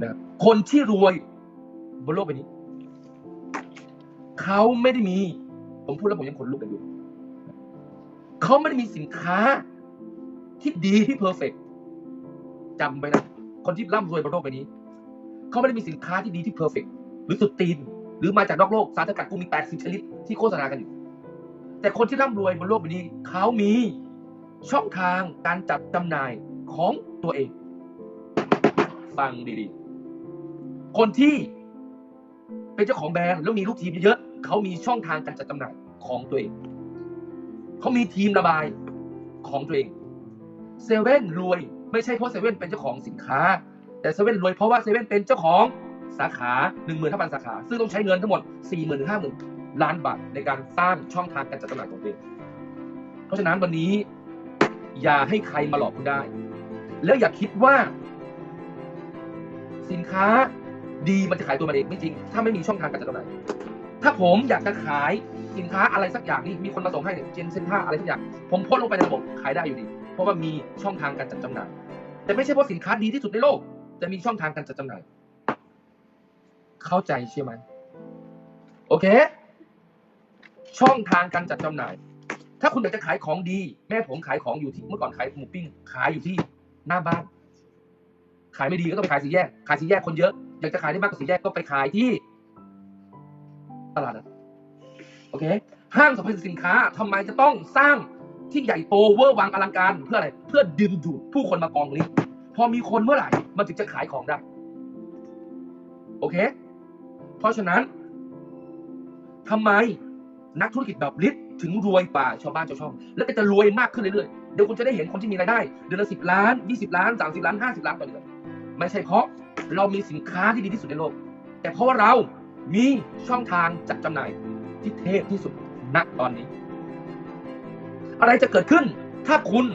นะครับคนที่รวยบนโลกใบนี้ เขาไม่ได้มี ผมพูดแล้วผมยังขนลุกกันอยู่เขาไม่ได้มีสินค้าที่ดีที่เพอร์เฟกจำไว้นะคนที่ร่ำรวยบนโลกใบนี้ เขาไม่ได้มีสินค้าที่ดีที่เพอร์เฟกหรือสุดตีน หรือมาจากนอกโลกสารสกัดกูมี80ชนิดที่โฆษณากันอยู่ แต่คนที่ร่ำรวยบนโลกใบนี้ เขามีช่องทางการจัดจำหน่ายของตัวเอง ฟังดีๆ คนที่เป็นเจ้าของแบรนด์แล้วมีลูกทีมเยอะเขามีช่องทางการจัดจำหน่ายของตัวเอง เขามีทีมระบายของตัวเองเซเว่นรวย ไม่ใช่เพราะเซเว่นเป็นเจ้าของสินค้า แต่เซเว่นรวยเพราะว่าเซเว่นเป็นเจ้าของสาขา1 5 0 0 0สาขา ซึ่งต้องใช้เงินทั้งหมด 4 0 0 0 0ถึง50,000ล้านบาทในการสร้างช่องทางการจัดจำหน่ายของตัวเอง เพราะฉะนั้นวันนี้ อย่าให้ใครมาหลอกคุณได้ แล้วอย่าคิดว่า สินค้า ดีมันจะขายตัวมันเองไม่จริง ถ้าไม่มีช่องทางการจัดจำหน่ายถ้าผมอยากจะขายสินค้าอะไรสักอย่างนี่มีคนมาส่งให้เนี่ยเจนเซนท่าอะไรสักอย่าง ผมโพสลงไปในระบบขายได้อยู่ดี เพราะว่ามีช่องทางการจัดจำหน่าย แต่ไม่ใช่เพราะสินค้าดีที่สุดในโลก แต่มีช่องทางการจัดจำหน่าย เข้าใจใช่ไหมโอเค ช่องทางการจัดจำหน่าย ถ้าคุณอยากจะขายของดี แม่ผมขายของอยู่ที่เมื่อก่อนขายหมูปิ้งขายอยู่ที่หน้าบ้าน ขายไม่ดีก็ต้องไปขายสีแยก ขายสีแยกคนเยอะ อยากจะขายได้มากกว่าสีแยกก็ไปขายที่ตลาดนัดโอเคห้างสรรพสินค้าทำไมจะต้องสร้างที่ใหญ่โตเวอร์วังอลังการเพื่ออะไร เพื่อดึงดูดผู้คนมากองนี้พอมีคนเมื่อไหร่มันถึงจะขายของได้ โอเค เพราะฉะนั้นทำไมนักธุรกิจแบบลิฟถึงรวยกว่าชาวบ้านชาวช่อง แล้วก็จะรวยมากขึ้นเรื่อยๆเดี๋ยวคุณจะได้เห็นคนที่มีรายได้ เดือนละสิบล้านยี่สิบล้านสามสิบล้านห้าสิบล้านต่อเดือนไม่ใช่เพราะ เรามีสินค้าที่ดีที่สุดในโลก แต่เพราะว่าเรามีช่องทางจัดจำหน่ายที่เทพที่สุดณตอนนี้ อะไรจะเกิดขึ้นถ้าคุณ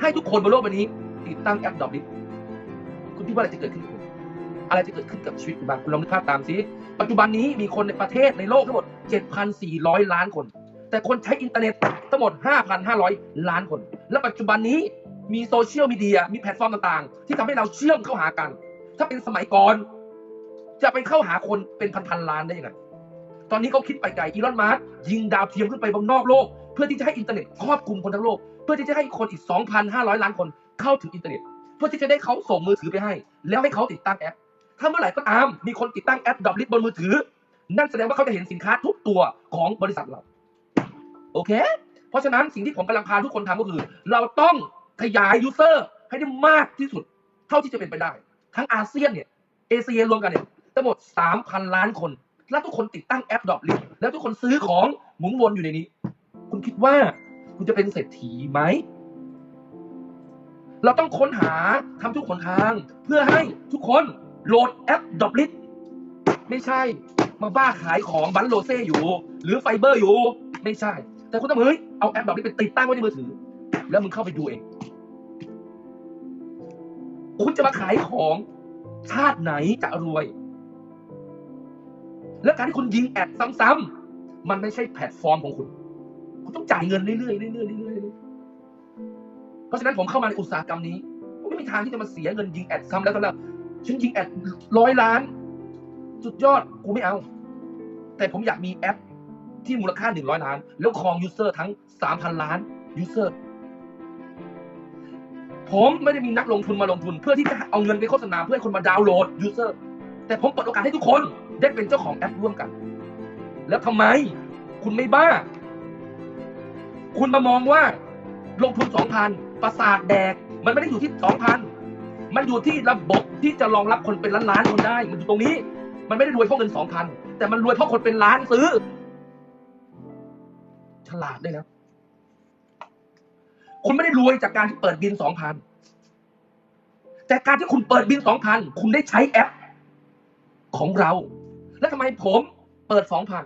ให้ทุกคนบนโลกใบนี้ ติดตั้งแอปดอ p ลิคุณคิดว่าอะไรจะเกิดขึ้นกับคุณอะไรจะเกิดขึ้นกับชีวิตคุณบ้างคุณลองนึกภาพตามสิปัจจุบันนี้มีคนในประเทศในโลกทั้งหมด 7,400 ล้านคน แต่คนใช้อินเทอร์เน็ตทั้งหมด 5,500 ล้านคน และปัจจุบันนี้ มีโซเชียลมีเดียมีแพลตฟอร์มต่างๆ ที่ทำให้เราเชื่อมเข้าหากัน ถ้าเป็นสมัยก่อน จะไปเข้าหาคนเป็นพันๆล้านได้ยังไงตอนนี้เขาคิดไปไกลอีลอนมาร์กยิงดาวเทียมขึ้นไปบนนอกโลก เพื่อที่จะให้อินเทอร์เน็ตครอบคลุมคนทั้งโลก เพื่อที่จะให้คนอีก 2,500 ล้านคนเข้าถึงอินเทอร์เน็ต เพื่อที่จะได้เขาส่งมือถือไปให้ แล้วให้เขาติดตั้งแอป ถ้าเมื่อไหร่ก็ตามมีคนติดตั้งแอปดอ p ลิฟบนมือถือ นั่นแสดงว่าเขาจะเห็นสินค้าทุกตัวของบริษัทเรา โอเค เพราะฉะนั้นสิ่งที่ผมกำลังพาทุกคนทำก็คือ เราต้อง ขยายยูเซอร์ให้ได้มากที่สุด เท่าที่จะเป็นไปได้ ทั้งอาเซียนเนี่ยเอเชียรวมกันเนี่ยทั้งหมด 3,000 ล้านคน แล้วทุกคนติดตั้งแอปดอ p ลิฟแล้วทุกคนซื้อของหมุนวนอยู่ในนี้ คุณคิดว่าคุณจะเป็นเศรษฐีไหม เราต้องค้นหาทำทุกขนทาง เพื่อให้ทุกคนโหลดแอปดอ p ลิฟไม่ใช่มาบ้าขายของบันโลเซ่อยู่ หรือไฟเบอร์อยู่ ไม่ใช่ แต่คุณต้องเฮ้ยเอาแอปดอ p ลิฟไปติดตั้งไว้ในมือถือ แล้วมึงเข้าไปดูเองคุณจะมาขายของชาติไหนจะรวย และการที่คุณยิงแอดซ้ำๆมันไม่ใช่แพลตฟอร์มของคุณ คุณต้องจ่ายเงินเรื่อยๆเรื่อยๆเรื่อยๆเพราะฉะนั้นผมเข้ามาในอุตสาหกรรมนี้ผมไม่มีทางที่จะมาเสียเงินยิงแอดซ้ำแล้วซ้ำแล้วฉันยิงแอดร้อยล้าน สุดยอดกูไม่เอา แต่ผมอยากมีแอปที่มูลค่าหนึ่งร้อยล้าน แล้วครองยูเซอร์ทั้งสามพันล้านยูเซอร์ ผมไม่ได้มีนักลงทุนมาลงทุน เพื่อที่จะเอาเงินไปโฆษณาเพื่อให้คนมาดาวน์โหลดยูเซอร์แต่ผมเปิดโอกาสให้ทุกคนได้เป็นเจ้าของแอปร่วมกัน แล้วทำไม คุณไม่บ้า คุณมามองว่า ลงทุนสองพันประสาทแดก มันไม่ได้อยู่ที่สองพันมันอยู่ที่ระบบที่จะรองรับคนเป็นล้านล้านๆคนได้ มันอยู่ตรงนี้ มันไม่ได้รวยเพราะเงินสองพันแต่มันรวยเพราะคนเป็นล้านซื้อ ฉลาดได้แล้ว คุณไม่ได้รวยจากการที่เปิดบินสองพันแต่การที่คุณเปิดบินสองพันคุณได้ใช้แอปของเรา แล้วทำไมผมเปิดสองพัน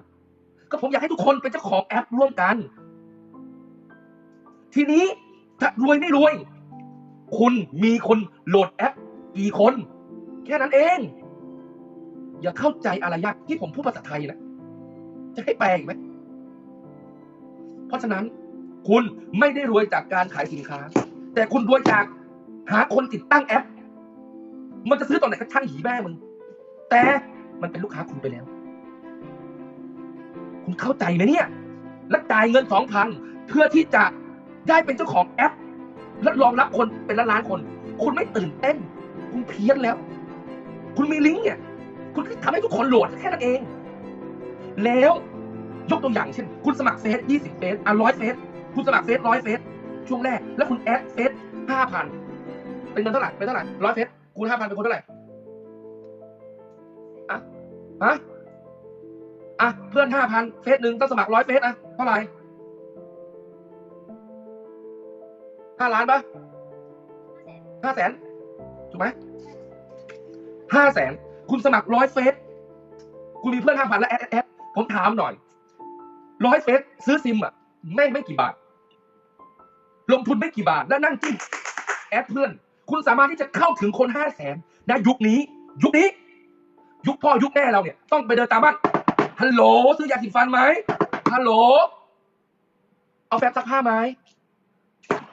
ก็ผมอยากให้ทุกคนเป็นเจ้าของแอปร่วมกัน ทีนี้ถ้ารวยไม่รวย คุณมีคนโหลดแอปกี่คน แค่นั้นเอง อย่าเข้าใจอะไรยากที่ผมพูดภาษาไทยนะจะให้แปลอีกไหมเพราะฉะนั้น คุณไม่ได้รวยจากการขายสินค้า แต่คุณรวยจากหาคนติดตั้งแอป มันจะซื้อตอนไหนก็ช่างหีแม่มึง แต่มันเป็นลูกค้าคุณไปแล้ว คุณเข้าใจไหมเนี่ย และจ่ายเงินสองพันเพื่อที่จะได้เป็นเจ้าของแอป และรองรับคนเป็นล้านล้านคน คุณไม่ตื่นเต้น คุณเพี้ยนแล้ว คุณมีลิงก์เนี่ย คุณทำให้ทุกคนโหลดแค่นั้นเอง แล้วยกตัวอย่างเช่น คุณสมัครเฟซยี่สิบเฟซอะร้อยเฟซ คุณสมัครเฟซร้อยเฟซช่วงแรก แล้วคุณแอดเฟซห้าพันเป็นเงินเท่าไหร่เป็นเท่าไหร่ร้อยเฟซคูณห้าพันเป็นคนเท่าไหร่อะฮะอะเพื่อนห้าพันเฟซหนึ่งต้องสมัครร้อยเฟซอะเท่าไหร่ห้าล้านปะห้าแสนถูกไหมห้าแสนคุณสมัครร้อยเฟซคุณมีเพื่อนห้าพันแล้วแอดแอดแอดผมถามหน่อยร้อยเฟซซื้อซิมอะไม่ไม่กี่บาท ลงทุนไม่กี่บาทแล้วนั่งจิ้มแอดเพื่อน คุณสามารถที่จะเข้าถึงคนห้าแสนได้ยุคนี้ ยุคนี้ ยุคพ่อยุคแม่เราเนี่ย ต้องไปเดินตามบ้านฮัลโหลซื้อยาสีฟันไหมฮัลโหลเอาแฟบซักผ้าไหม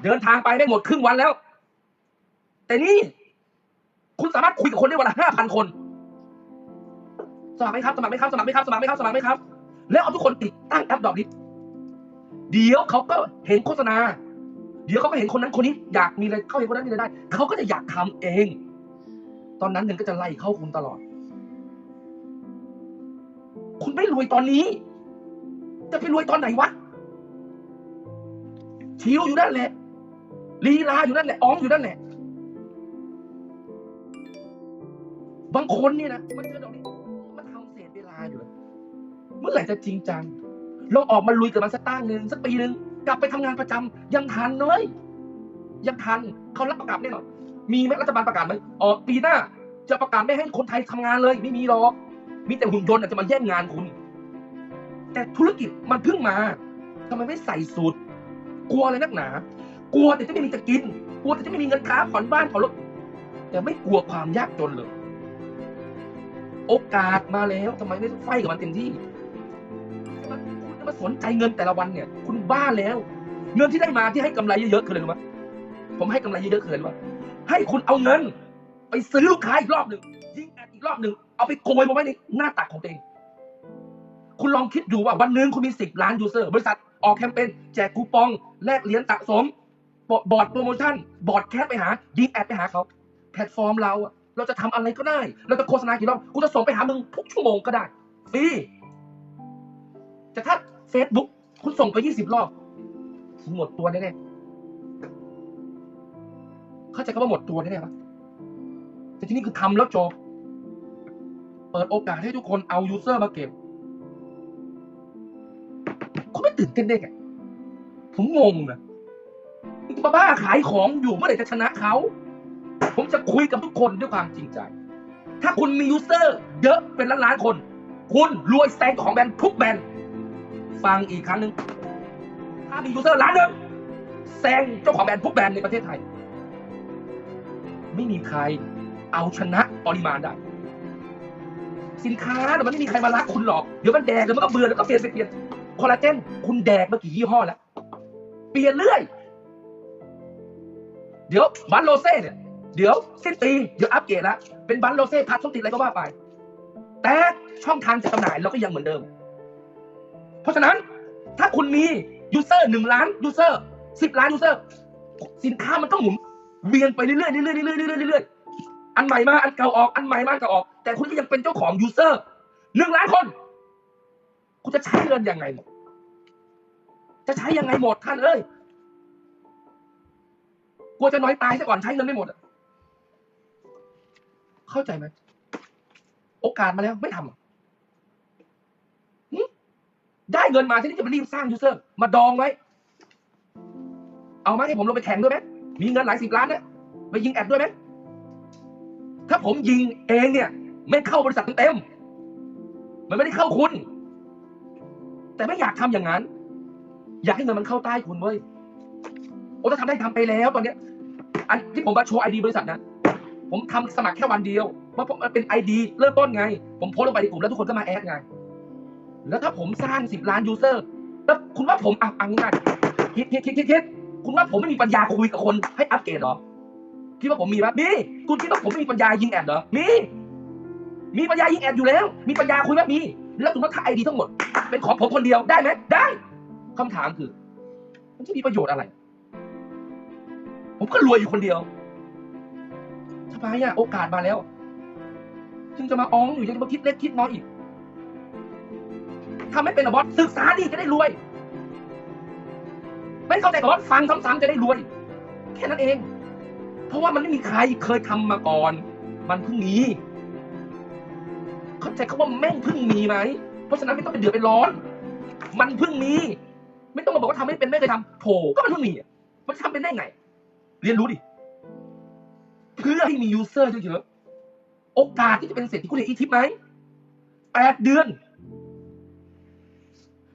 เดินทางไปได้หมดครึ่งวันแล้ว แต่นี่คุณสามารถคุยกับคนได้วันละห้าพันคน สมัครไหมครับ สมัครไหมครับ สมัครไหมครับ สมัครไหมครับ สมัครไหมครับ แล้วเอาทุกคนติดตั้งแอปดอกดิเดี๋ยวเขาก็เห็นโฆษณา เดี๋ยวเขาก็เห็นคนนั้นคนนี้อยากมีอะไรเขาเห็นคนนั้นมีอะไรได้เขาก็จะอยากทำเอง ตอนนั้นเงินก็จะไล่เข้าคุณตลอด คุณไม่รวยตอนนี้ จะไปรวยตอนไหนวะชิวอยู่นั่นแหละลีลาอยู่นั่นแหละอ้อมอยู่นั่นแหละบางคนเนี่ยนะมันเจอดอกนี้มันทำเศษเวลาอยู่เลยเมื่อไหร่จะจริงจังลองออกมาลุยกับมันสักตั้งหนึ่งสักปีหนึ่ง กลับไปทำงานประจำยังทันเลยยังทันเขารับประกาศแน่นอนมีไหมรัฐบาลประกาศไหมอ๋อปีหน้า จะประกาศไม่ให้คนไทยทำงานเลย ไม่มีหรอก มีแต่หุ่นยนต์จจะมาแย่งงานคุณ แต่ธุรกิจมันเพิ่งมาทำไมไม่ใส่สูตร กลัวอะไรนักหนา กลัวแต่จะไม่มีจะกิน กลัวแต่จะไม่มีเงินค้าผ่อนบ้านผ่อนรถแต่ไม่กลัวความยากจนเลย โอกาสมาแล้วทำไมไม่ไฟกับมันเต็มที่ มันคุณจะมาสนใจเงินแต่ละวันเนี่ย คุณบ้าแล้ว เงินที่ได้มาที่ให้กำไรเยอะๆคืออะไรรู้ไหมผมให้กำไรเยอะๆคืออะไรรู้ไหมให้คุณเอาเงิน ไปซื้อลูกค้าอีกรอบหนึ่งยิงแอดอีกรอบหนึ่งเอาไปโกยมาไว้ในหน้าตักของตัวเอง คุณลองคิดดูว่าวันหนึ่งคุณมีสิบล้านยูเซอร์ บริษัทออกแคมเปญแจกคูปองแลกเหรียญสะสมบอร์ดโปรโมชั่น บอร์ดแคสไปหายิงแอดไปหาเขาแพลตฟอร์มเราเราจะทำอะไรก็ได้ เราจะโฆษณากี่รอบกูจะส่งไปหามึงทุกชั่วโมงก็ได้ฟรีแต่ถ้า Facebook คุณส่งไปยี่สิบรอบคุณหมดตัวแน่ๆเข้าใจคำว่าหมดตัวแน่ๆปะแต่ที่นี่คือทำแล้วจบ เปิดโอกาสให้ทุกคนเอายูเซอร์มาเก็บ คุณไม่ตื่นเต้นได้ไงผมงงนะบ้าบ้าขายของอยู่เมื่อไหร่จะชนะเขา ผมจะคุยกับทุกคนด้วยความจริงใจ ถ้าคุณมียูเซอร์ เยอะเป็นล้านล้านๆคน คุณรวยแซงของแบรนด์ทุกแบรนด์ ฟังอีกครั้งหนึ่งถ้ามียูเซอร์ล้านหนึ่งแซงเจ้าของแบรนด์ทุกแบรนด์ในประเทศไทย ไม่มีใครเอาชนะปริมาณได้ สินค้าเนี่ยมันไม่มีใครมารักคุณหรอก เดี๋ยวมันแดกเดี๋ยวมันก็เบื่อแล้วก็เปลี่ยนไปเปลี่ยนคอลลาเจนคุณแดกมากี่ยี่ห้อแล้ว เปลี่ยนเรื่อย เดี๋ยวบันโรเซ่เนี่ย เดี๋ยวสิ้นปีเดี๋ยวอัปเกรดละเป็นบันโรเซ่พัดส้มติดอะไรก็ว่าไป แต่ช่องทางจะจำหน่ายเราก็ยังเหมือนเดิม เพราะฉะนั้นถ้าคุณมียูเซอร์หนึ่งล้านยูเซอร์สิบล้านยูเซอร์สินค้ามันต้องหมุนเวียนไปเรื่อยๆเรื่อยๆเรื่อยๆเรื่อยๆเรื่อยๆอันใหม่มาอันเก่าออกอันใหม่มาเก่าออก แต่คุณก็ยังเป็นเจ้าของยูเซอร์หนึ่งล้านคน คุณจะใช้เงินยังไงหมดจะใช้ยังไงหมดท่านเอ้ยกลัวจะน้อยตายซะก่อนใช้เงินไม่หมดเข้าใจไหมโอกาสมาแล้วไม่ทำ ได้เงินมาที่นี่จะไปรีบสร้างยูเซอร์ มาดองไว้ เอาไหมให้ผมลงไปแข่งด้วยไหมมีเงินหลายสิบล้านเนี่ยไปยิงแอดด้วยไหมถ้าผมยิงเองเนี่ย ไม่เข้าบริษัทเต็มมันไม่ได้เข้าคุณ แต่ไม่อยากทำอย่างนั้น อยากให้เงินมันเข้าใต้คุณเว้ยโอ้ถ้าทำได้ทำไปแล้วตอนเนี้ย อันที่ผมมาโชว์ไอดีบริษัทนะผมทำสมัครแค่วันเดียวเพราะมันเป็นไอดีเริ่มต้นไง ผมโพสลงไปในกลุ่มแล้วทุกคนก็มาแอดไง แล้วถ้าผมสร้างสิบล้านยูเซอร์ แล้วคุณว่าผมอะอังง่ายๆคิดคิดคิดคิดคิดคุณว่าผมไม่มีปัญญาคุยกับคนให้อัปเกรดเหรอ คิดว่าผมมีปะมีคุณคิดว่าผมไม่มีปัญญายิงแอดเหรอ มี มีปัญญายิงแอดอยู่แล้ว มีปัญญาคุยแบบมี แล้วคุณว่าถ้าไอดีทั้งหมด เป็นของผมคนเดียวได้ไหมได้คำถามคือ มันจะมีประโยชน์อะไร ผมก็รวยอยู่คนเดียวทำไมอะโอกาสมาแล้วจึงจะมาอ้องอยู่ยังจะมาคิดเล็กคิดน้อยอีก ทำไม่เป็นหรอบอสศึกษาดีจะได้รวย ไม่เข้าใจกับบอสฟังซ้ำๆจะได้รวย แค่นั้นเอง เพราะว่ามันไม่มีใครเคยทำมาก่อน มันเพิ่งมีเข้าใจเขาว่าแม่งเพิ่งมีไหมเพราะฉะนั้นไม่ต้องไปเดือดไปร้อน มันเพิ่งมี ไม่ต้องมาบอกว่าทำไม่เป็นไม่เคยทำโถก็มันเพิ่งมีมันจะทำเป็นได้ไง เรียนรู้ดิเพื่อให้มียูเซอร์เยอะๆโอกาสที่จะเป็นเศรษฐีคุณเห็นอีทิปไหมแปดเดือน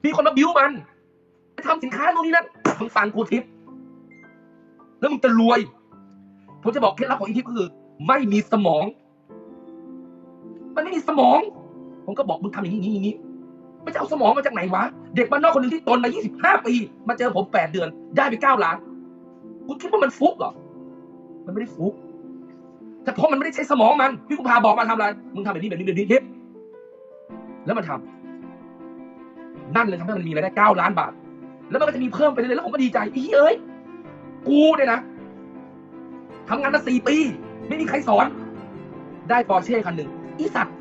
มีคนมาบิ้วมันไปทำสินค้าโน่นนี่นั่นมึงฟังกูทิป แล้วมึงจะรวย ผมจะบอกเคล็ดลับของอีทิปก็คือ ไม่มีสมอง มันไม่มีสมอง ผมก็บอกมึงทำอย่างนี้อย่างนี้อย่างนี้ไม่จะเอาสมองมาจากไหนวะ เด็กบ้านนอกคนหนึ่งที่ตนมา 25 ปี มาเจอผม8เดือน ได้ไป 9 ล้านคุณคิดว่ามันฟุกเหรอ มันไม่ได้ฟุก แต่เพราะมันไม่ได้ใช้สมองมัน พี่กุพาบอกมาทำอะไร มึงทำแบบนี้แบบนี้แบบนี้ทิปแล้วมันทำ นั่นเลยทำให้มันมีรายได้9ล้านบาท แล้วมันก็จะมีเพิ่มไปเรื่อยๆแล้วผมก็ดีใจอีเอ้ยกูเนี่ยนะทำงานมาสี่ปี ไม่มีใครสอน ได้ปอร์เช่คันหนึ่งอีสัตว์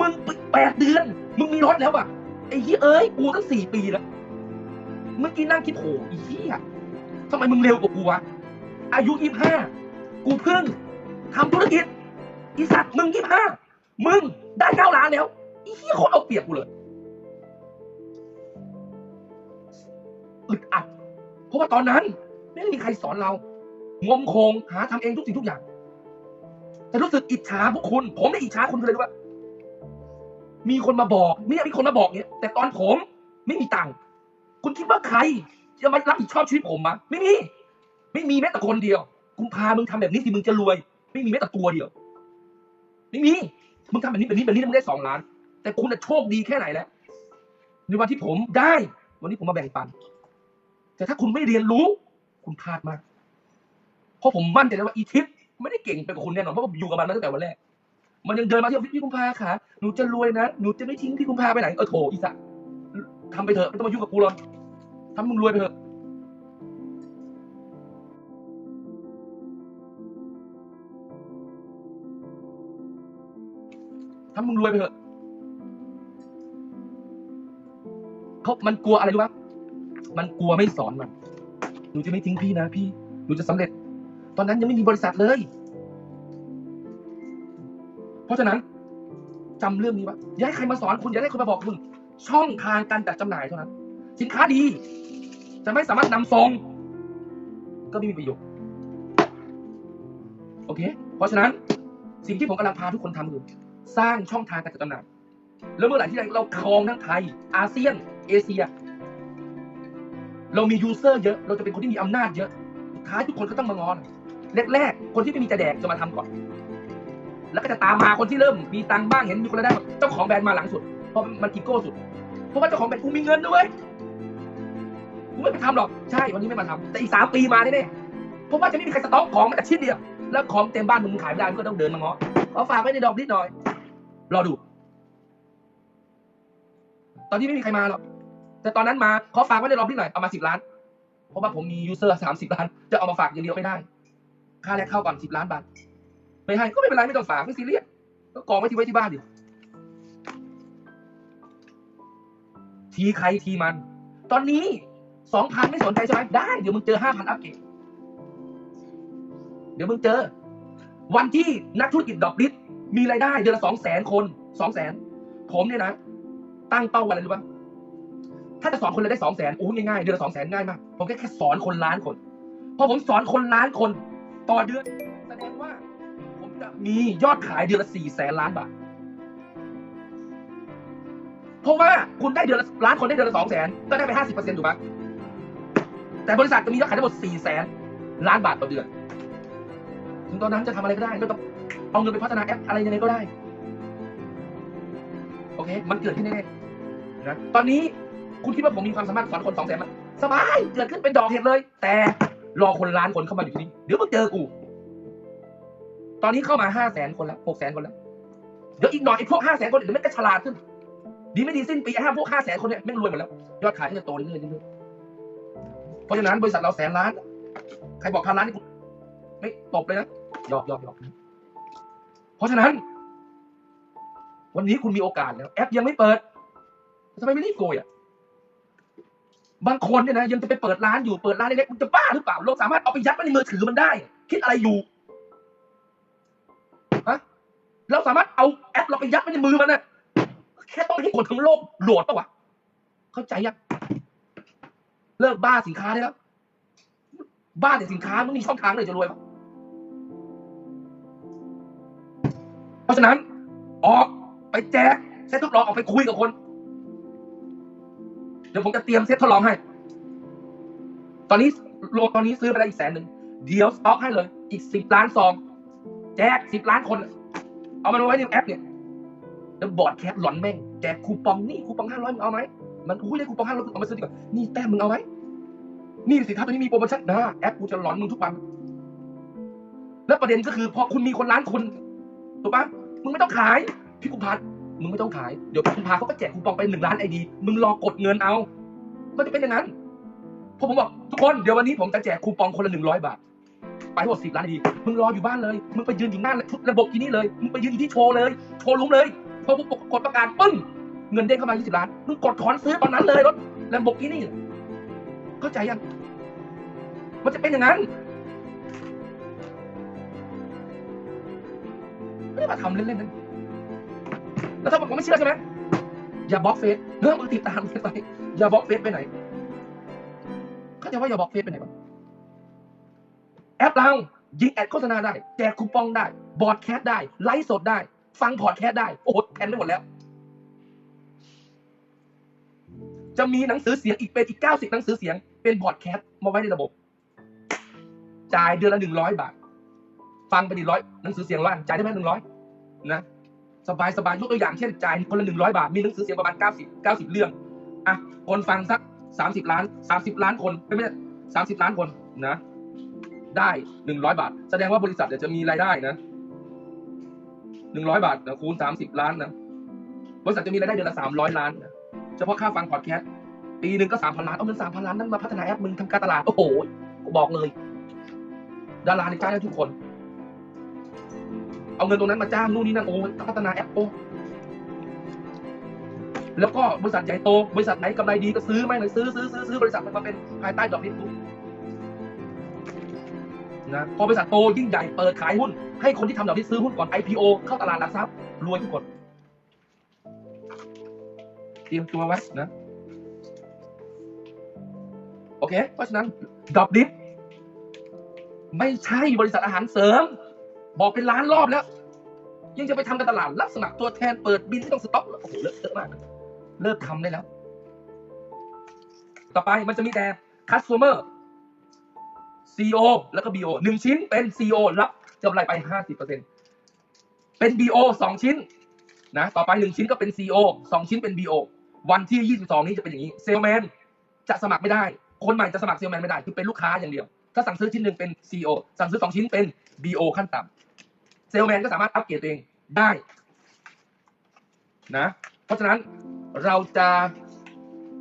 มึงแปดเดือน มึงมีรถแล้วอะไอ้เหี้ยเอ้ยกูตั้งสี่ปีแล้วเมื่อกี้นั่งคิดโหอ้เหี้ยทำไมมึงเร็วกว่ากูวะอายุยี่ห้ากูเพิ่งทำธุรกิจอีสัตว์มึงยี่ห้ามึงได้เก้าล้านแล้วอ้เหี้ยโคตรเอาเปรียบกูเลย อึดอัด เพราะว่าตอนนั้น ไม่มีใครสอนเรา งมโคงหาทำเองทุกสิ่งทุกอย่าง แต่รู้สึกอิจฉาพวกคุณ ผมได้อิจฉาคุณเลยรู้ว่ามีคนมาบอกเนี่ยมีคนมาบอกเนี่ยแต่ตอนผมไม่มีตังค์คุณคิดว่าใคร จะมารับผิดชอบชีวิตผมมะไม่มี ไม่มีแม้แต่คนเดียวกุมพามึงทำแบบนี้สิมึงจะรวย ไม่มีแม้แต่ตัวเดียว ไม่มีมึงทำแบบนี้แบบนี้แบบนี้แล้วมึงได้สองล้าน แต่คุณน่ะโชคดีแค่ไหนแล้วในวันที่ผมได้ วันนี้ผมมาแบ่งปัน แต่ถ้าคุณไม่เรียนรู้ คุณพลาดมาก เพราะผมมั่นใจเลยว่าอีทิปไม่ได้เก่งไปกว่าคุณแน่นอนเพราะผมอยู่กับมันมาตั้งแต่วันแรก มันยังเดินมาที่ออฟฟิศพี่กุมภาค่ะหนูจะรวยนะหนูจะไม่ทิ้งพี่กุมภาไปไหนเออโถอีสัตทำไปเถอะไม่ต้องมายุ่งกับกูหรอกทำมึงรวยไปเถอะทำมึงรวยไปเถอะเขามันกลัวอะไรรู้ปะมั มันกลัวไม่สอนมัน หนูจะไม่ทิ้งพี่นะพี่ หนูจะสำเร็จ ตอนนั้นยังไม่มีบริษัทเลย เพราะฉะนั้นจำเรื่องนี้ไว้อย่าให้ใครมาสอนคุณอย่าให้ครมาบอกคุณ ช่องทางการจัดจำหน่ายเท่านั้น สินค้าดี จะไม่สามารถนำส่งก็ไม่มีประโยชน์ โอเค เพราะฉะนั้นสิ่งที่ผมกำลังพาทุกคนทำคือสร้างช่องทางการจัดจำหน่าย แล้วเมื่อไหร่ที่เราครองทั้งไทย อาเซียน เอเชีย เรามียูเซอร์เยอะ เราจะเป็นคนที่มีอำนาจเยอะสุดท้ายทุกคนก็ต้องมางอนแรกๆคนที่ไม่มีจะแดกจะมาทำก่อน แล้วก็จะตามมาคนที่เริ่มมีตังบ้างเห็นมีคนได้เจ้าของแบรนด์มาหลังสุดเพราะมันอีโก้สุด เพราะว่าเจ้าของแบรนด์กูมีเงินด้วยกูไม่ไปทำหรอกใช่วันนี้ไม่มาทำแต่อีกสามปีมาแน่ๆเพราะว่าจะไม่มีใครสต็อกของแม้แต่ชิ้นเดียวแล้วของเต็มบ้านมึงขายไม่ได้มึงก็ต้องเดินมาง้อขอฝากไว้ในดอกนิดหน่อยรอดู ตอนนี้ไม่มีใครมาหรอก แต่ตอนนั้นมาขอฝากไว้ในดอกนิดหน่อยเอามาสิบล้าน เพราะว่าผมมียูเซอร์สามสิบล้าน จะเอามาฝากอย่างเดียวไม่ได้ ค่าแรกเข้าก่อนสิบล้านบาทไม่ให้ก็ไม่เป็นไรไม่ต้องฝากไม่ซีเรียสก็กองไว้ที่ไว้ที่บ้านดิทีใครทีมัน ตอนนี้สองพันไม่สนใจใช่ไหมได้ เดี๋ยวมึงเจอห้าพันอัพเกรดเดี๋ยวมึงเจอ วันที่นักธุรกิจดอกลิสมีรายได้เดือนละสองแสนคนสองแสนผมเนี่ยนะ ตั้งเป้าไว้อะไรรู้ป่ะ ถ้าจะสอนคนรายได้สองแสนโอ้ง่ายๆเดือนละสองแสนง่ายมากผมแค่แค่สอนคนล้านคนพอผมสอนคนล้านคนต่อเดือนแสดงว่า ผมจะมียอดขายเดือนละสี่แสนล้านบาทเพราะว่าคุณได้เดือนละล้านคนได้เดือนละสองแสนก็ได้ไปห้าสิบเปอร์เซ็นต์ถูกไหมแต่บริษัทจะมียอดขายทั้งหมดสี่แสนล้านบาทต่อเดือน ถึงตอนนั้นจะทำอะไรก็ได้ไม่ต้องเอาเงินไปพัฒนาแอปอะไรยังไงก็ได้ โอเค มันเกิดขึ้นแน่ๆนะตอนนี้ คุณคิดว่าผมมีความสามารถสอนคนสองแสนมันสบายเกิดขึ้นเป็นดอกเห็ดเลย แต่รอคนล้านคนเข้ามาอยู่ที่นี่เดี๋ยวมึงเจอกู ตอนนี้เข้ามาห้าแสนคนแล้วหกแสนคนแล้วเดี๋ยวอีกหน่อยไอ้พวกห้าแสนคนเดี๋ยวมันก็ฉลาดขึ้น ดีไม่ดีสิ้นปีไอห้าพวกห้าแสนคนเนี่ยแม่งรวยหมดแล้ว ยอดขายก็จะโตเรื่อยๆเรื่อยๆเพราะฉะนั้นบริษัทเราแสนล้าน ใครบอกพันล้านนี่กูไม่ตบเลยนะหยอกหยอกหยอกเพราะฉะนั้น วันนี้คุณมีโอกาสแล้ว แอปยังไม่เปิดทำไมไม่รีบโกยอะ บางคนเนี่ยนะยังจะไปเปิดร้านอยู่เปิดร้านเล็กๆมันจะบ้าหรือเปล่าเราสามารถเอาไปยัดไว้ในมือถือมันได้ คิดอะไรอยู่ฮะเราสามารถเอาแอปเราไปยัดไว้ในมือมันนะแค่ต้องให้คนทั้งโลกโหลดปะวะเข้าใจยังเลิกบ้าสินค้าได้แล้วบ้าแต่สินค้ามันมีช่องทางเลยจะรวยปะเพราะฉะนั้นออกไปแจกเซตทดลองออกไปคุยกับคน ดี๋ยวผมจะเตรียมเซตทดลองให้ ตอนนี้โลตอนนี้ซื้อไปแล้วอีกแสนหนึ่ง เดี๋ยวสต็อกให้เลย อีกสิบล้านซอง แจกสิบล้านคน เอามันไว้ในแอปเนี่ย แล้วบอร์ดแคสหลอนแม่ง แจกคูปองนี่คูปองห้าร้อยมึงเอาไหม มันอุ้ยได้คูปองห้าร้อยเอามาซื้อดีกว่า นี่แต้มมึงเอาไหม นี่สินค้าตัวนี้มีโปรโมชั่นนะ แอปกูจะหลอนมึงทุกวัน แล้วประเด็นก็คือพอคุณมีคนล้านคนถูกปะมึงไม่ต้องขายพี่กุมภา มึงไม่ต้องขาย เดี๋ยวพี่กุมภาเขาก็แจกคูปองไปหนึ่งล้านไอดี มึงรอกดเงินเอา มันจะเป็นอย่างนั้นพอผมบอกทุกคนเดี๋ยววันนี้ผมจะแจกคูปองคนละหนึ่งร้อยบาท ไปทั้งหมดสิบล้านไอดี มึงรออยู่บ้านเลย มึงไปยืนอยู่หน้าชุดระบบที่นี่เลย มึงไปยืนอยู่ที่โชว์เลย โชว์รูมเลยพอผมกดประกาศปึ้ง เงินเด้งเข้ามา20ล้าน มึงกดถอนซื้อตอนนั้นเลยรถแลมโบกินี่ เข้าใจยัง มันจะเป็นอย่างนั้นไม่ได้มาทำเล่นๆนั้น แล้วถ้าบอกผมไม่เชื่อใช่ไหมอย่าบล็อกเฟซเฮ้ยมึงติดตามเฟซไปอย่าบล็อกเฟซไปไหนเข้าใจว่าอย่าบล็อกเฟซไปไหนบ้างแอปเรายิงแอดโฆษณาได้ แจกคูปองได้ บอร์ดแคสได้ ไลฟ์สดได้ ฟังพอดแคสได้ โอ้โหแทนได้หมดแล้ว จะมีหนังสือเสียงอีกเป็นอีก90หนังสือเสียง เป็นพอดแคสต์มาไว้ในระบบ จ่ายเดือนละ100บาท ฟังไปดิร้อยหนังสือเสียงร้อยอันจ่ายได้ไหมหนึ่งร้อยนะ สบายสบายยกตัวอย่างเช่นจ่ายคนละหนึ่งร้อยบาท มีหนังสือเสียงประมาณ90 90เรื่องอะคนฟังสัก30ล้าน30ล้านคนไม่ใช่สามสิบล้านคนนะ ได้หนึ่งร้อยบาท แสดงว่าบริษัทเดี๋ยวจะมีรายได้นะหนึ่งร้อยบาทนะคูณสามสิบล้านนะบริษัทจะมีรายได้เดือนละสามร้อยล้านนะเฉพาะค่าฟังพอดแคสต์ปีหนึ่งก็สามพันล้านเอาเงินสามพันล้านนั้นมาพัฒนาแอปมึงทำการตลาดโอ้โหบอกเลย ดาราในจ้างได้ทุกคน เอาเงินตรงนั้นมาจ้างนู่นนี่นั่นโอ้พัฒนาแอปโอ้แล้วก็บริษัทใหญ่โต บริษัทไหนกำไรดีก็ซื้อไม่เลยซื้อซื้อซื้อซื้อบริษัทมันมาเป็นภายใต้ดอกลิสปุ๊บนะพอบริษัทโตยิ่งใหญ่เปิดขายหุ้น ให้คนที่ทำดอกลิสซื้อหุ้นก่อน IPO เข้าตลาดหลักทรัพย์รวยทุกคนเตรียมตัวไว้นะโอเค เพราะฉะนั้นดอกลิสไม่ใช่บริษัทอาหารเสริม บอกเป็นล้านรอบแล้ว ยังจะไปทำการตลาดรับสมัครตัวแทนเปิดบินที่ต้องสต็อกโอ้โหเลอะเทอะมาก เลิกทำได้แล้ว ต่อไปมันจะมีแต่ customer CO แล้วก็ BO หนึ่งชิ้นเป็น CO รับกำไรไป 50%เป็น BO สองชิ้นนะต่อไปหนึ่งชิ้นก็เป็น CO สองชิ้นเป็น BO วันที่ 22 นี้จะเป็นอย่างนี้เซลแมนจะสมัครไม่ได้ คนใหม่จะสมัครเซลแมนไม่ได้ คือเป็นลูกค้าอย่างเดียว ถ้าสั่งซื้อชิ้นหนึ่งเป็น CO สั่งซื้อสองชิ้นเป็น BO ขั้นต่ำ เซลแมนก็สามารถอัปเกรดตัวเองได้นะ เพราะฉะนั้นเราจะ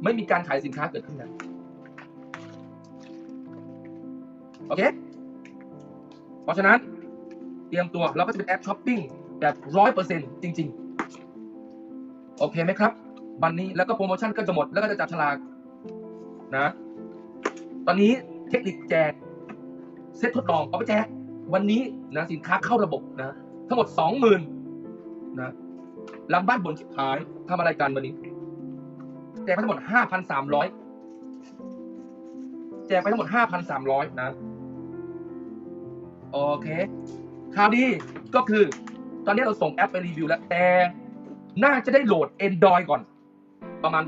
ไม่มีการขายสินค้าเกิดขึ้นนะโอเค เพราะฉะนั้นเตรียมตัวเราก็จะเป็นแอปช้อปปิ้งแบบร้อยเปอร์เซ็นจริง ๆ โอเคไหมครับ วันนี้แล้วก็โปรโมชั่นก็จะหมดแล้วก็จะจับฉลากนะ ตอนนี้เทคนิคแจก เซตทดลองเอาไปแจก วันนี้นะสินค้าเข้าระบบนะทั้งหมดสองหมื่นนะหลังบ้านบนชิบหายทำอะไรกันวันนี้ แจกไปทั้งหมดห้าพันสามร้อยแจกไปทั้งหมดห้าพันสามร้อยนะ โอเคข่าวดีก็คือ ตอนนี้เราส่งแอปไปรีวิวแล้ว แต่น่าจะได้โหลด Android ก่อน ประมาณ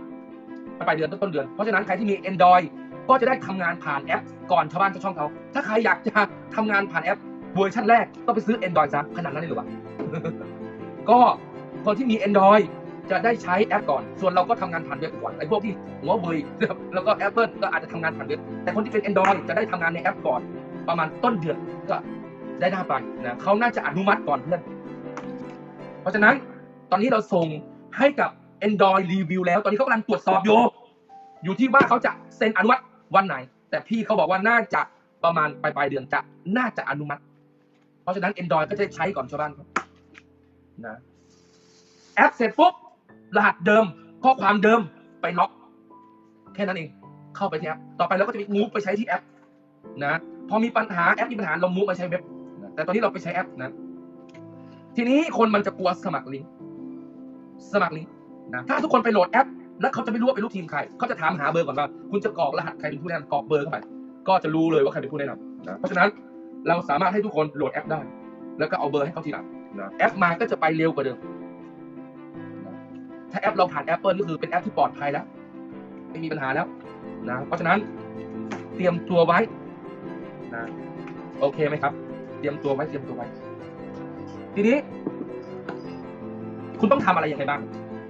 ปลายเดือนต้นเดือน เพราะฉะนั้นใครที่มี Android ก็จะได้ทำงานผ่านแอปก่อนชาวบ้านชาวช่องเขา ถ้าใครอยากจะ ทำงานผ่านแอปเวอร์ชันแรกต้องไปซื้อ Android ซะขนาดนั้นเลยหรือวะก็คนที่มี Android จะได้ใช้แอปก่อน ส่วนเราก็ทำงานผ่านเว็บก่อนไอ้พวกที่หัวเบยแล้วก็ Apple ก็อาจจะทำงานผ่านเว็บแต่คนที่เป็น Android จะได้ทำงานในแอปก่อน ประมาณต้นเดือนก็ได้หน้าไปนะเขาน่าจะอนุมัติก่อนเพื่อน เพราะฉะนั้นตอนนี้เราส่งให้กับ Android Review แล้ว ตอนนี้เขากำลังตรวจสอบอยู่ อยู่ที่ว่าเขาจะเซ็นอนุมัติวันไหน แต่พี่เขาบอกว่าน่าจะ ประมาณปลายปลายเดือนจะน่าจะอนุมัติ เพราะฉะนั้น Android ก็จะใช้ก่อนชาวบ้านครับนะแอปเสร็จปุ๊บรหัสเดิมข้อความเดิมไปล็อก แค่นั้นเองเข้าไปที่แอปต่อไปเราก็จะมีมูฟไปใช้ที่แอปนะพอมีปัญหาแอปมีปัญหาเรามูฟมาใช้เว็บแต่ตอนนี้เราไปใช้แอปนะทีนี้คนมันจะกลัวสมัครลิงก์สมัครลิงก์นะถ้าทุกคนไปโหลดแอป แล้วเขาจะไม่รู้ว่าเป็นลูกทีมใคร เขาจะถามหาเบอร์ก่อนว่า คุณจะกรอกรหัสใครเป็นผู้แนนกรอกเบอร์เข้าไป ก็จะรู้เลยว่าใครเป็นผู้แนะนำนะเพราะฉะนั้นเราสามารถให้ทุกคนโหลดแอปได้ แล้วก็เอาเบอร์ให้เขาทีหลังนะแอปมาก็จะไปเร็วกว่าเดิมนะถ้าแอปเราผ่าน Apple ก็คือเป็นแอปที่ปลอดภัยแล้ว ไม่มีปัญหาแล้วนะเพราะฉะนั้นเตรียมตัวไว้นะโอเคไหมครับ เตรียมตัวไว้เตรียมตัวไว้ ทีนี้ คุณต้องทำอะไรยังไงบ้าง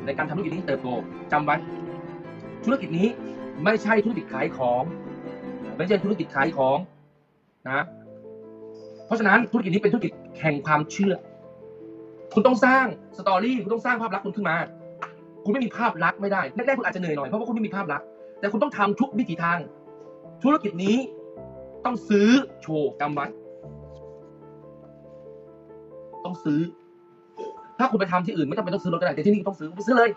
ในการทำธุรกิจนี้ให้เติบโตจำไว้ ธุรกิจนี้ไม่ใช่ธุรกิจขายของ ไม่ใช่ธุรกิจขายของนะเพราะฉะนั้นธุรกิจนี้เป็นธุรกิจแห่งความเชื่อ คุณต้องสร้างสตอรี่คุณต้องสร้างภาพลักษณ์คุณขึ้นมา คุณไม่มีภาพลักษณ์ไม่ได้แรกๆคุณอาจจะเหนื่อยหน่อยเพราะว่าคุณไม่มีภาพลักษณ์แต่คุณต้องทำทุกวิถีทาง ธุรกิจนี้ต้องซื้อโชว์จำไว้ต้องซื้อ ถ้าคุณไปทำที่อื่นไม่จำเป็นต้องซื้อรถก็ได้แต่ที่นี่ต้องซื้อคุณไปซื้อเลย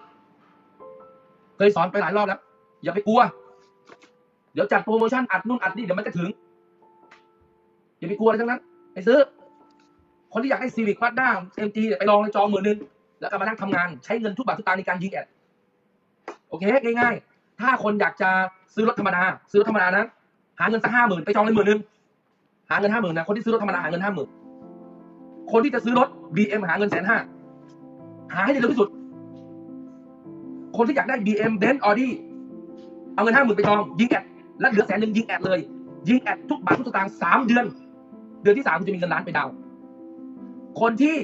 เคยสอนไปหลายรอบแล้ว อย่าไปกลัว เดี๋ยวจัดโปรโมชั่นอัดนู่นอัดนี่เดี๋ยวมันจะถึงอย่าไปกลัวอะไรทั้งนั้นไปซื้อ คนที่อยากได้ซีวิกมาด้าเอ็มจีไปลองในจองหมื่นหนึ่งแล้วก็มานั่งทำงานใช้เงินทุกบาททุกตางค์ในการยิงแอดโอเคง่ายๆ ถ้าคนอยากจะซื้อรถธรรมดา ซื้อรถธรรมดานะหาเงินสักห้าหมื่นไปจองเลยหมื่นหนึ่งหาเงินห้าหมื่นนะคนที่ซื้อรถธรรมดาหาเงินห้าหมื่นคนที่จะซื้อรถ BM หาเงินแสนห้าหาให้ได้เร็วที่สุด คนที่อยากได้ BM Benz Audi เอาเงินห้าหมื่นไปจองยิงแอด แล้วเหลือแสนหนึ่งยิงแอดเลย ยิงแอดทุกบาททุกสตางค์สามเดือน เดือนที่สามคุณจะมีเงินล้านไปดาว คนที่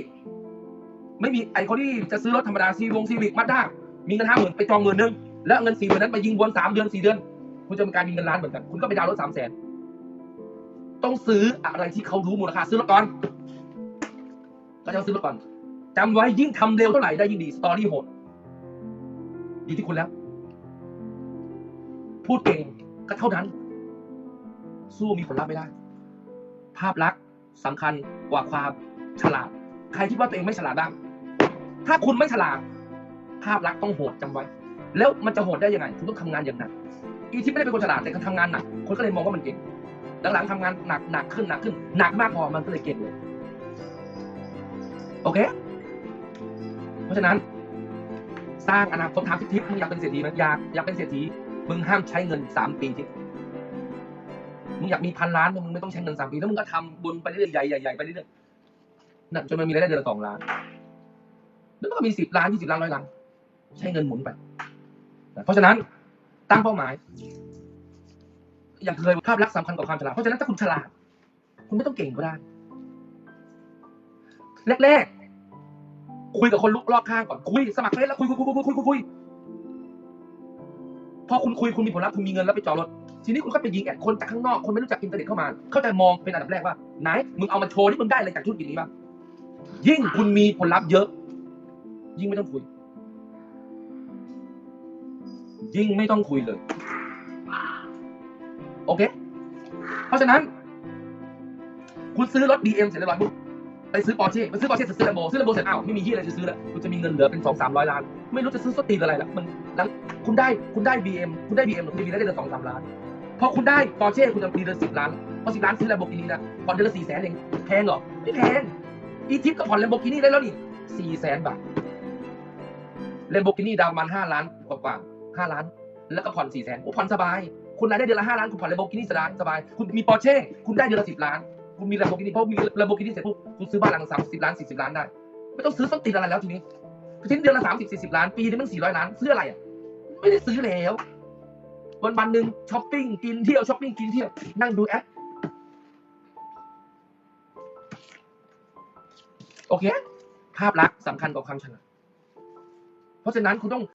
ไม่มีไอคนที่จะซื้อรถธรรมดาซีวงซีวิกมาด้ามีเงินห้าหมื่นไปจองหมื่นหนึ่งแล้วเงินสี่หมื่นนั้นไปยิงวนสามเดือนสี่เดือน คุณจะมีการมีเงินล้านเหมือนกัน คุณก็ไปดาวรถสามแสนต้องซื้ออะไรที่เขารู้มูลค่าซื้อรถก่อนก็จะซื้อรถก่อนจำไว้ยิ่งทำเร็วเท่าไหร่ได้ยิ่งดีสตอรี่โหดอยู่ที่คุณแล้ว พูดเก่ง ก็เท่านั้น สู้มีผลลัพธ์ไม่ได้ ภาพลักษณ์สำคัญกว่าความฉลาด ใครคิดว่าตัวเองไม่ฉลาดบ้าง ถ้าคุณไม่ฉลาด ภาพลักษณ์ต้องโหดจำไว้ แล้วมันจะโหดได้ยังไง คุณต้องทำงานอย่างหนัก อีที่ไม่ได้เป็นคนฉลาดแต่เขาทำงานหนัก คนก็เลยมองว่ามันเก่ง หลังๆทำงานหนักหนักขึ้นหนักขึ้น หนักมากพอมันก็เลยเก่งเลย โอเค เพราะฉะนั้น สร้างอนาคตทางทิศมึงอยากเป็นเศรษฐีไหมอยากอยากเป็นเศรษฐี มึงห้ามใช้เงินสามปีทิศมึงอยากมีพันล้านมึงไม่ต้องใช้เงินสามปีแล้วมึงก็ทำบุญไปเรื่อยๆใหญ่ๆใหญ่ไปเรื่อยๆนั่นจนมันมีรายได้เดือนละสองล้านแล้วก็มีสิบล้านยี่สิบล้านร้อยล้านใช้เงินหมุนไป เพราะฉะนั้นตั้งเป้าหมาย อย่างเคยภาพลักษณ์สำคัญกว่าความฉลาดเพราะฉะนั้นถ้าคุณฉลาด คุณไม่ต้องเก่งก็ได้แรกๆคุยกับคนรอบข้างก่อนคุยสมัครเฟซแล้วคุยคุยคุยคุยคุยคุย พอคุณคุยคุณมีผลลัพธ์คุณมีเงินแล้วไปจอดรถ ทีนี้คุณก็ไปยิงแอดคนจากข้างนอกคนไม่รู้จักอินเทอร์เน็ตเข้ามา เข้าใจมองเป็นอันดับแรกว่าไหนมึงเอามาโชว์ที่มึงได้อะไรจากธุรกิจนี้บ้างยิ่งคุณมีผลลัพธ์เยอะ ยิ่งไม่ต้องคุย ยิ่งไม่ต้องคุยเลย โอเค เพราะฉะนั้น คุณซื้อรถ BM เสร็จเรียบร้อยปุ๊บ ไปซื้อปอร์เช่ไปซื้อปอร์เช่เสร็จซื้อลมโบซื้อลมโบเสร็จอ้าวไม่มีที่อะไรจะซื้อแล้วคุณจะมีเงินเหลือเป็นสองสามร้อยล้าน ไม่รู้จะซื้อสตีนอะไรละมันหลังคุณได้คุณได้ BM คุณได้ BM คุณจะมีได้เดือนสองสามล้านพอคุณได้ปอร์เช่คุณจะมีเดือนสิบล้านพอสิบล้านซื้อลมโบกินี่นะผ่อนเดือนละสี่แสนเองแพงเหรอไม่แพงอีทิปก็ผ่อนแลมโบกินี่ได้แล้วนี่สี่แสนบาทแลมโบกินี่ดาวมันห้าล้านกว่ากว่าห้าล้าน แล้วก็ผ่อนสี่แสนโอ้ผ่อนสบาย คุณรายได้เดือนละห้าล้านคุณผ่อน Lamborghini สบายสบายคุณมีปอร์เช่คุณได้เดือนละสิบล้าน คุณมี Lamborghini เพราะมี Lamborghini เสร็จปุ๊บคุณซื้อบ้านหลังสามสิบล้านสี่สิบล้านได้ ไม่ต้องซื้อส้นตีนอะไรแล้วทีนี้ทีนี้เดือนละสามสิบสี่สิบล้าน ปีนึงมันสี่ร้อยล้านซื้ออะไรอะไม่ได้ซื้อแล้ว วันวันหนึ่งช้อปปิ้งกินเที่ยวช้อปปิ้งกินเที่ยวนั่งดูแอปโอเค ภาพลักษณ์สำคัญกว่าความฉลาดเพราะฉะนั้นคุณต้อง